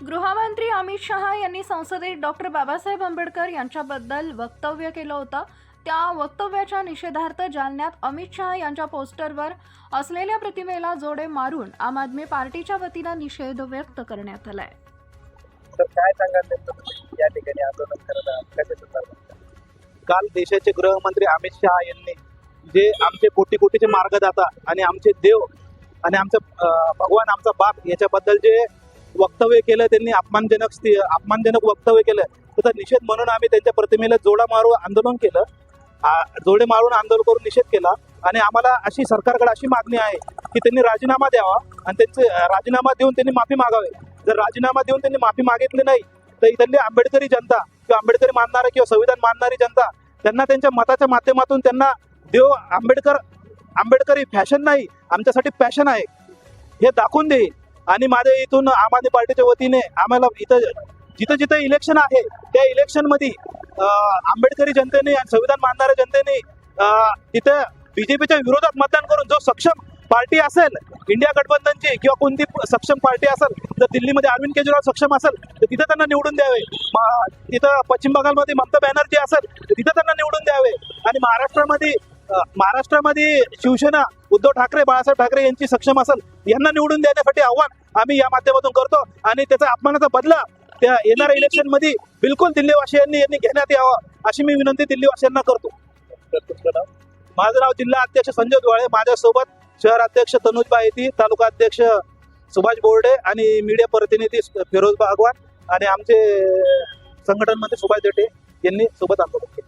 गृहमंत्री अमित शहा यांनी संसदेत डॉक्टर बाबासाहेब आंबेडकर यांच्याबद्दल वक्तव्य केलं होतं. त्या वक्तव्याच्या निषेधार्थ जालन्यात अमित शहा यांच्या पोस्टरवर असलेल्या प्रतिमेला जोडे मारून आम आदमी पार्टीच्या वतीनं निषेध व्यक्त करण्यात आलाय. तर काय सांगाल नेमकं? तुम्ही या ठिकाणी आंदोलन करत आहात. कशा संदर्भात काल देशाचे गृहमंत्री अमित शहा यांनी जे आमचे कोटी कोटीचे मार्गदाता आणि आमचे देव आणि आमचं भगवान आमचा बाप याच्याबद्दल जे वक्तव्य केलं त्यांनी अपमानजनक अपमानजनक वक्तव्य केलं. त्याचा निषेध म्हणून आम्ही त्यांच्या प्रतिमेला जोडा मारून आंदोलन केलं. जोडे मारून आंदोलन करून निषेध केला. आणि आम्हाला अशी सरकारकडे अशी मागणी आहे की त्यांनी राजीनामा द्यावा आणि त्यांचे राजीनामा देऊन त्यांनी माफी मागावी. जर राजीनामा देऊन त्यांनी माफी मागितली नाही तर इथली आंबेडकरी जनता किंवा आंबेडकरी मानणारा किंवा संविधान मानणारी जनता त्यांना त्यांच्या मताच्या माध्यमातून त्यांना देव आंबेडकर आंबेडकरी फॅशन नाही आमच्यासाठी पॅशन आहे. हे दाखवून देईल. आणि माझ्या इथून आम आदमी पार्टीच्या वतीने आम्हाला इथं जिथं जिथं इलेक्शन आहे त्या इलेक्शनमध्ये आंबेडकरी जनतेने आणि संविधान मानणाऱ्या जनतेने तिथं बीजेपीच्या विरोधात मतदान करून जो सक्षम पार्टी असेल इंडिया गठबंधनची किंवा कोणती सक्षम पार्टी असेल जर दिल्लीमध्ये अरविंद केजरीवाल सक्षम असेल तर तिथं त्यांना निवडून द्यावे. तिथं पश्चिम बंगालमध्ये ममता बॅनर्जी असेल तर तिथं त्यांना निवडून द्यावे. आणि महाराष्ट्रामध्ये महाराष्ट्रामध्ये शिवसेना उद्धव ठाकरे बाळासाहेब ठाकरे यांची सक्षम असेल यांना निवडून देण्यासाठी आव्हान आम्ही या माध्यमातून करतो. आणि त्याचा अपमानाचा बदला त्या येणाऱ्या इलेक्शनमध्ये बिलकुल दिल्लीवासियांनी यांनी घेण्यात यावं अशी मी विनंती दिल्लीवासियांना करतो. माझं नाव जिल्हा अध्यक्ष संजय दुवाळे माझ्यासोबत शहर अध्यक्ष तनुज बायती तालुका अध्यक्ष सुभाष बोर्डे आणि मीडिया प्रतिनिधी फिरोज बागवान आणि आमचे संघटन मंत्री सुभाष देटे यांनी सोबत आंदोलन केलं.